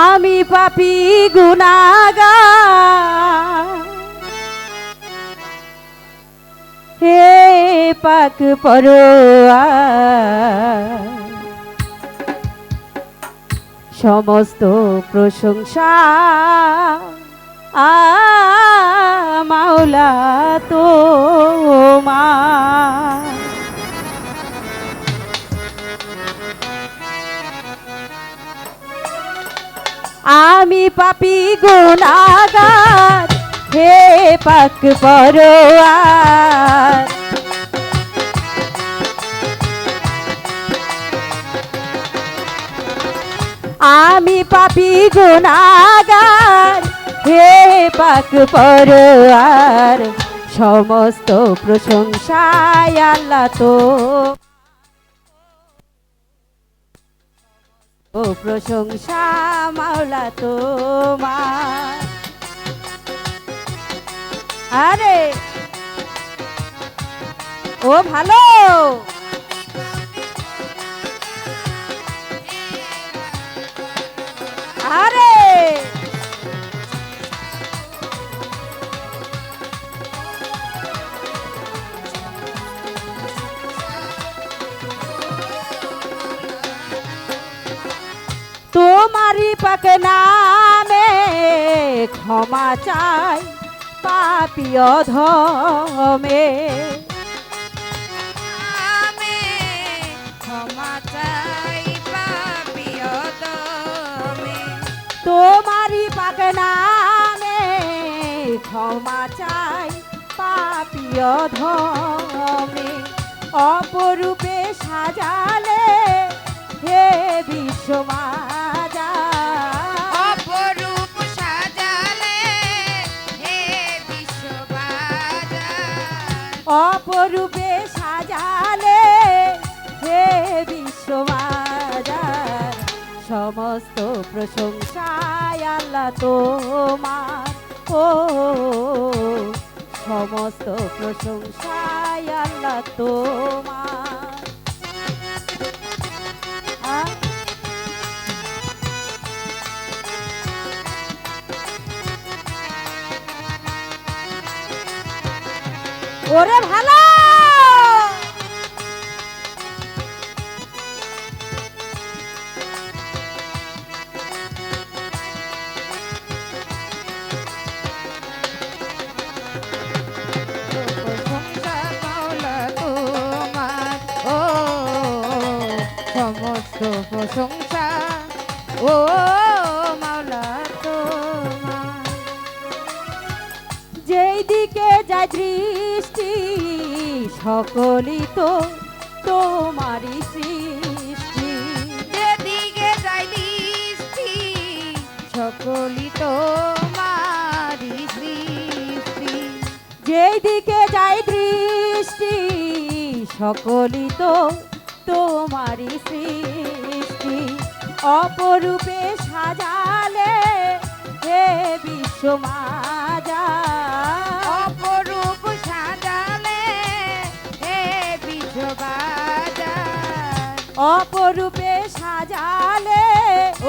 আমি পাপি গুনাগা হে পাক পরোয়া। সমস্ত প্রশংসা আ মাওলা তো মা আমি পাপি গুনাগার হে পাক পরোয়ার। আমি পাপি গুনাগার হে পাক পরোয়ার। সমস্ত প্রশংসায় আল্লাহ তো ও প্রশংসা মাওলা তোমার। আরে ও ভালো। পাক নামে ক্ষমা চাই পাপিয় ধমে আমি ক্ষমা চাই পাপিয় দমে তোমারই পাক নামে ক্ষমা চাই পাপিয় ধমে অপরূপে সাজালে হে বিশ্বমাজা অপরূপে সাজালে হে বিশ্বমাজার সমস্ত প্রশংসায় আল্লাহ তোমার। ও, সমস্ত প্রশংসায় আল্লাহ তোমার। ওরে ভালো! সমস্ত প্রশংসা ও মাওলা তোমার যেই দিকে যায় দৃষ্টি, সকলই তো তোমারই সৃষ্টি। যেদিকে যাই দৃষ্টি, সকলই তোমারি সৃষ্টি। যেই দিকে যায় দৃষ্টি, সকলই তো তোমারই সৃষ্টি। অপরূপে সাজালে হে বিশ্বমাজা অপরূপ সাজালে হে বিশ্ববাজার অপরূপে সাজালে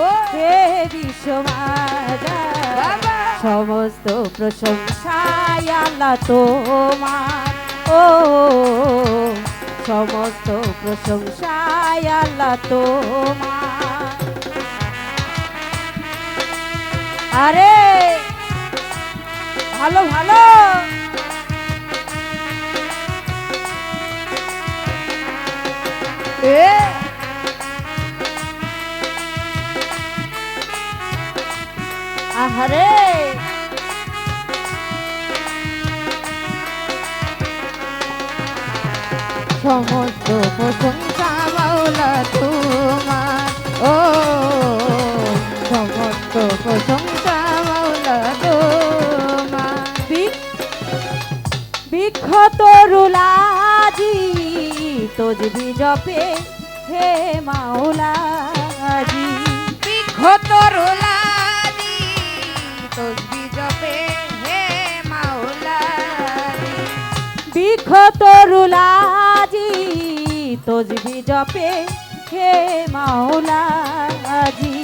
ও হে বিশ্বমাজা সমস্ত প্রশংসায় আল্লাহ তোমার। ও সমস্ত প্রশংসায় আল্লাহ তোমার। আরে ভালো ভালো। এ? আহারে। সমস্ত প্রশংসা মাওলা তোমার। ও সমস্ত প্রশংসা মাওলা তোমার। বিক্ষত রুলাজি তজবি জপে হে মাওলাজি। বিক্ষত রোলাদি তসবি জপে হে মাওলা বিক্ষত রুলাজি তজবি জপে, হে মাওলাজি।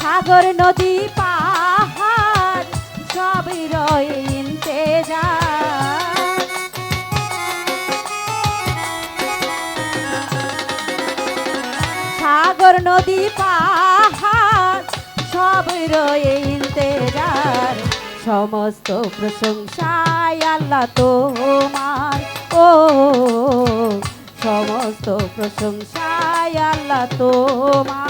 সাগর নদী পাহাড়, সবই রয়ে ইন্তেজার সাগর নদী পাহাড় সব রয়ে ইন্তেজার সমস্ত প্রশংসায় আল্লাহ তোমার, ও সমস্ত প্রশংসায় আল্লাহ তোমার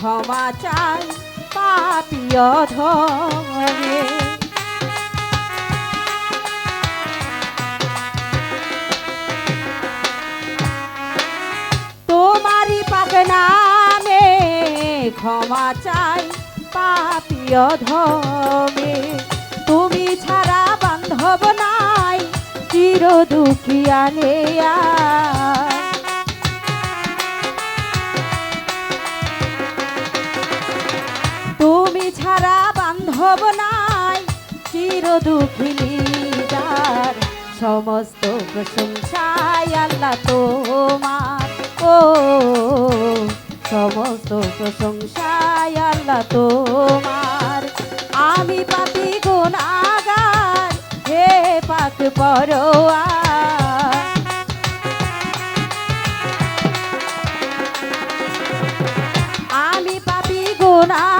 ক্ষমা চাই পাপিয় ধরে। তোমারই পাক নামে ক্ষমা চাই পাপিয় ধরে। তুমি ছাড়া বান্ধব নাই চির দুঃখিয়ালে আর নাই চির দুঃখিনী যার সমস্ত প্রশংসায় আল্লাহ তোমার। ও, সমস্ত প্রশংসায় আল্লাহ তোমার। আমি পাপি গুণাগার, হে পাক পরোয়া। আমি পাপি হে